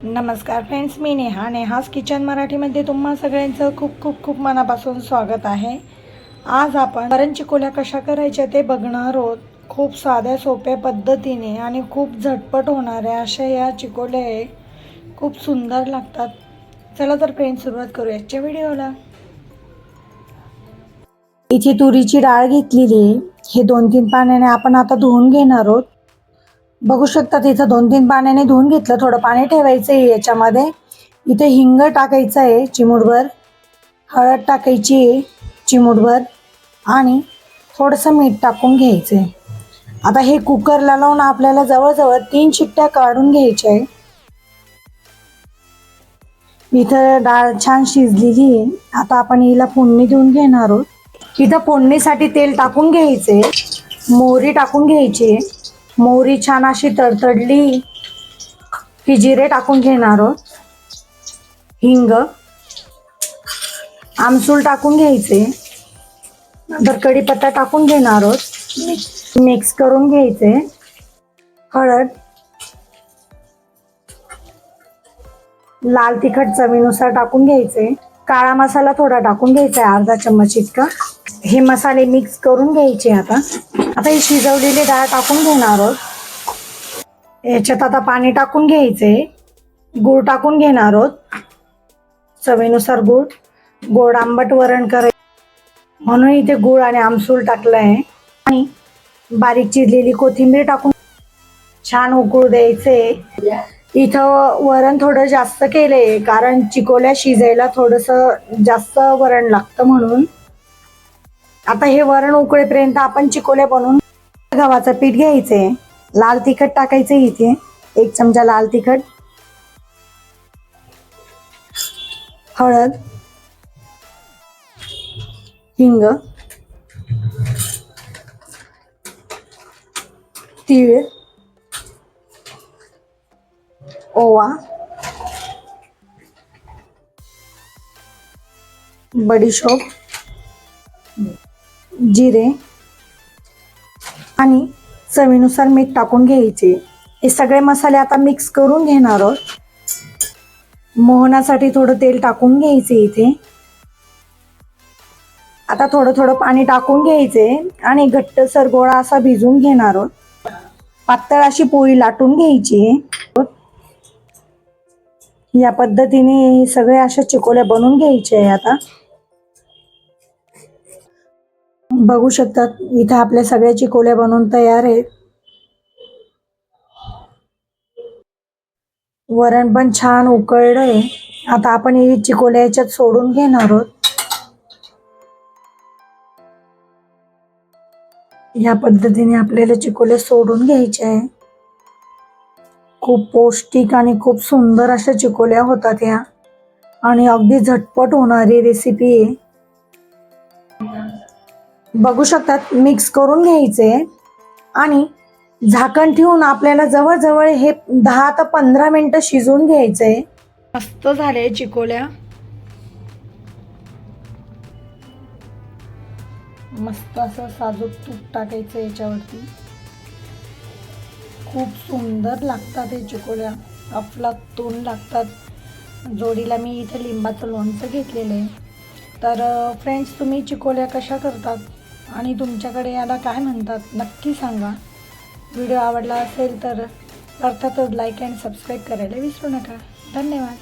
नमस्कार फ्रेंड्स मी नेहा. नेहाज किचन मराठीमध्ये तुम्हा सगळ्यांचं खूप खूप खूप मनापासून स्वागत आहे. आज आपण वरण चिकोल्या कशा करायच्या ते बघणार आहोत. खूप साध्या सोप्या पद्धतीने आणि खूप झटपट होणाऱ्या अशा या चिकोल्या खूप सुंदर लागतात. चला तर फ्रेंड्स सुरुवात करू आजच्या व्हिडिओला. इथे तुरीची डाळ घेतलेली आहे. हे दोन तीन पाण्याने आपण आता धुवून घेणार आहोत. बघू शकता इथं दोन तीन पाण्याने धुवून घेतलं थोडं पाणी ठेवायचं आहे याच्यामध्ये. इथे हिंग टाकायचं आहे चिमूटभर हळद टाकायची आहे चिमूटभर आणि थोडंसं मीठ टाकून घ्यायचं आहे आता हे कुकरला लावून आपल्याला जवळजवळ तीन शिट्ट्या काढून घ्यायच्या आहे इथं डाळ छान शिजलेली आहे आता आपण हिला फोडणी देऊन घेणार आहोत. इथं फोडणीसाठी तेल टाकून घ्यायचे मोहरी टाकून घ्यायची आहे. मोहरी छान अशी तडतडली. की जिरे टाकून घेणार आहोत. हिंग. आमसूल टाकून घ्यायचे. नंतर कढीपत्ता टाकून घेणार आहोत. मिक्स करून घ्यायचे. हळद. लाल तिखट चवीनुसार टाकून घ्यायचे. काळा मसाला थोडा टाकून घ्यायचा आहे अर्धा चम्मच इतका. हे मसाले मिक्स करून घ्यायचे आता. आता ही शिजवलेली डाळ टाकून घेणार आहोत. याच्यात आता पाणी टाकून घ्यायचे. गूळ टाकून घेणार आहोत. चवीनुसार गूळ. गोड आंबट वरण करायचं म्हणून इथे गूळ आणि आमसूल टाकलं आहे. आणि बारीक चिरलेली कोथिंबीर टाकून छान उकळू द्यायचे. इथं वरण थोडं जास्त केलंय कारण चिकोल्या शिजायला थोडंसं जास्त वरण लागतं म्हणून. आता हे वरण उकळेपर्यंत आपण चिकोले बनवून गव्हाचं पीठ घ्यायचंय. लाल तिखट टाकायचं इथे. एक चमचा लाल तिखट. हळद. हिंग. तीळ. ओवा. बडीशोप. जिरे आणि चवीनुसार मीठ टाकून घ्यायचे. हे सगळे मसाले आता मिक्स करून घेणार आहोत. मोहनासाठी थोडं तेल टाकून घ्यायचे इथे. आता थोडं थोडं पाणी टाकून घ्यायचे आणि घट्टसर गोळा असा भिजून घेणार आहोत. पातळ अशी पोळी लाटून घ्यायची या पद्धतीने सगळे अशा चिकोल्या बनवून घ्यायचे आहे आता. बघू शकतात. इथं आपल्या सगळ्या कोल्या बनवून तयार आहेत. वरण पण छान उकळलंय. आता आपण ही चिकोल्या याच्यात सोडून घेणार आहोत. या पद्धतीने आपल्याला चिकोल्या सोडून घ्यायचे आहे खूप पौष्टिक आणि खूप सुंदर अशा चिकोल्या होतात या. आणि अगदी झटपट होणारी रेसिपी आहे. बघू शकतात मिक्स करून घ्यायचे. आणि झाकण ठेवून आपल्याला जवळजवळ हे दहा ते पंधरा मिनटं शिजवून घ्यायचे. मस्त झाले चिकोल्या. मस्त असं साजूक तूप टाकायचं याच्यावरती. खूप सुंदर लागतात हे चिकोल्या. अफलातून लागतात. जोडीला मी इथे लिंबाचं लोणचं घेतलेलं आहे. तर फ्रेंड्स तुम्ही चिकोल्या कशा करतात? आणि तुमच्याकडे याला काय म्हणतात? नक्की सांगा. व्हिडिओ आवडला असेल तर अर्थातच लाईक अँड सबस्क्राईब करायला विसरू नका. धन्यवाद.